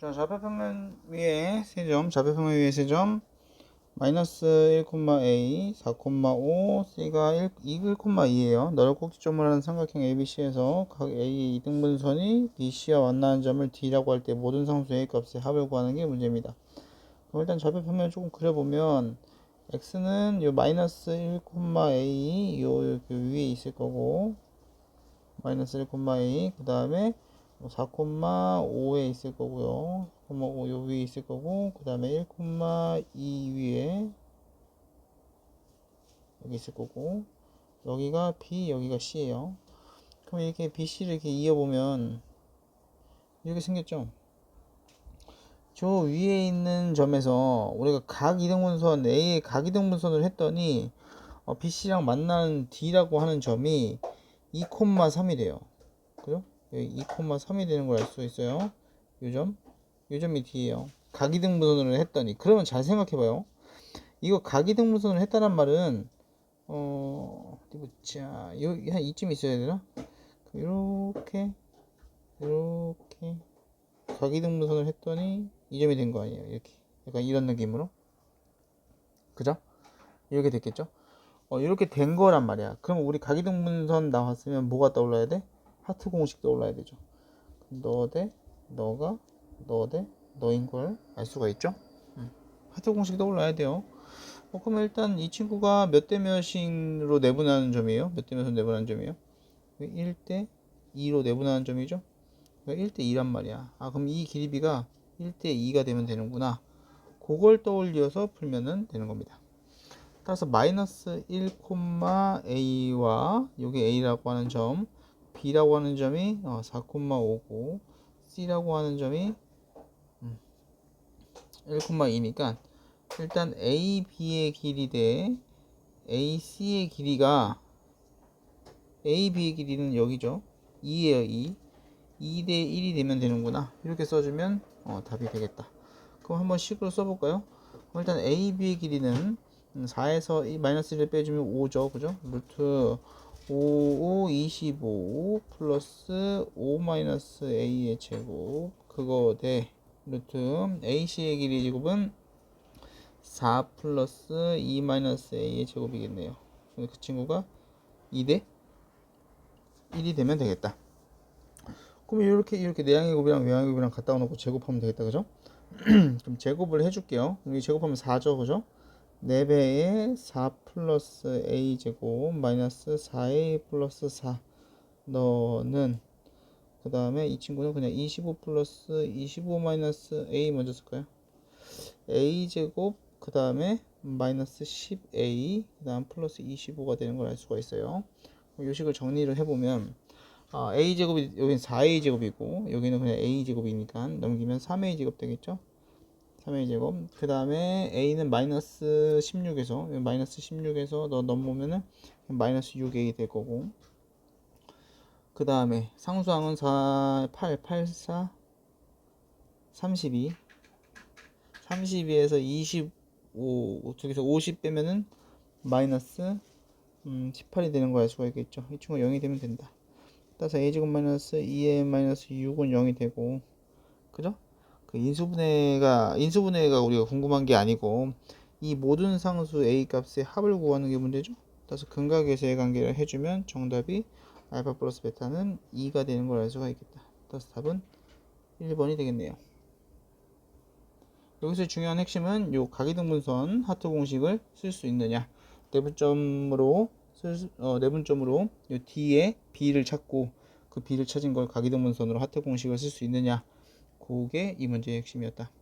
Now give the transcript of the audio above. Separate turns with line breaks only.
자, 좌표평면 위에 세점, 좌표평면 위에 세점, 마이너스 1,a, 4,5, c가 1, 1,2예요. 너를 꼭지점을 하는 삼각형 ABC에서 각 A의 이등분선이 BC와 만나는 점을 D라고 할 때 모든 상수 A 값의 합을 구하는 게 문제입니다. 그럼 일단 좌표 평면을 조금 그려보면 x는 요 마이너스 1,a 요, 요 위에 있을 거고 마이너스 1,a 그 다음에 4,5에 있을 거고요. 4,5 요 위에 있을 거고 그 다음에 1,2 위에 여기 있을 거고 여기가 B 여기가 C예요. 그럼 이렇게 B, C를 이렇게 이어보면 이렇게 생겼죠. 저 위에 있는 점에서 우리가 각 이등분선 A의 각 이등분선을 했더니 어, BC랑 만나는 D라고 하는 점이 2,3이래요. 그죠? 여기 2,3이 되는 걸 알 수 있어요. 요 점, 요 점이 D예요. 각이등분선을 했더니 그러면 잘 생각해봐요. 이거 각이등분선을 했다는 말은 어 어디 보자. 요한 이쯤 있어야 되나? 이렇게 이렇게 각이등분선을 했더니 이 점이 된 거 아니에요. 이렇게 약간 이런 느낌으로 그죠? 이렇게 됐겠죠? 어, 이렇게 된 거란 말이야. 그럼 우리 각이등분선 나왔으면 뭐가 떠올라야 돼? 하트 공식 떠올라야 되죠. 너 대 너가 너 대 너인 걸 알 수가 있죠. 음. 하트 공식 떠올라야 돼요. 어, 그러면 일단 이 친구가 몇 대 몇으로 내분하는 점이에요? 몇 대 몇으로 내분하는 점이에요? 1 대 2로 내분하는 점이죠. 1대 2란 말이야. 아 그럼 이 길이비가 1대 2가 되면 되는구나. 그걸 떠올려서 풀면은 되는 겁니다. 따라서 마이너스 1,a와 여기 a라고 하는 점 B라고 하는 점이 4,5고 C라고 하는 점이 1,2니까 일단 AB의 길이 대 AC의 길이가 AB의 길이는 여기죠. 2에요 2 2 대 1이 되면 되는구나. 이렇게 써주면 어, 답이 되겠다. 그럼 한번 식으로 써볼까요? 일단 AB의 길이는 4에서 마이너스 1을 빼주면 5죠. 그죠? 루트 5, 5, 25 플러스 5 마이너스 a의 제곱 그거 대 루트 ac의 길이 제곱은 4 플러스 2 마이너스 a의 제곱이겠네요. 그 친구가 2대 1이 되면 되겠다. 그럼 이렇게 이렇게 내양의 곱이랑 외양의 곱이랑 갖다 놓고 제곱하면 되겠다. 그죠? 그럼 제곱을 해줄게요. 제곱하면 4죠. 그죠? 4배에 4 플러스 a 제곱 마이너스 4a 플러스 4 너는 그 다음에 이 친구는 그냥 25 플러스 25 마이너스 a 먼저 쓸까요? a 제곱 그 다음에 마이너스 10a 그 다음 플러스 25가 되는 걸 알 수가 있어요 요식을 정리를 해보면 아, a 제곱이 여기는 4a 제곱이고 여기는 그냥 a 제곱이니까 넘기면 3a 제곱 되겠죠? 3a 제곱. 그 다음에 a는 마이너스 16에서 마이너스 16에서 너 넘으면은 마이너스 6a 될 거고. 그 다음에 상수항은 4, 8, 8, 4 32 32에서 25 쪽에서 50 빼면은 마이너스 음, 18이 되는 거알 수가 있겠죠. 이 친구가 0이 되면 된다. 따라서 a제곱 마이너스 2a 마이너스 6은 0이 되고. 그죠? 그 인수분해가 인수분해가 우리가 궁금한 게 아니고 이 모든 상수 a 값의 합을 구하는 게 문제죠. 따라서 근각에서의 관계를 해주면 정답이 알파 플러스 베타는 2가 되는 걸 알 수가 있겠다. 따라서 답은 1번이 되겠네요. 여기서 중요한 핵심은 요 각이등분선 하트 공식을 쓸 수 있느냐 내분점으로 쓸, 어, 내분점으로 요 D에 B를 찾고 그 B를 찾은 걸 각이등분선으로 하트 공식을 쓸 수 있느냐 그게 이 문제의 핵심이었다.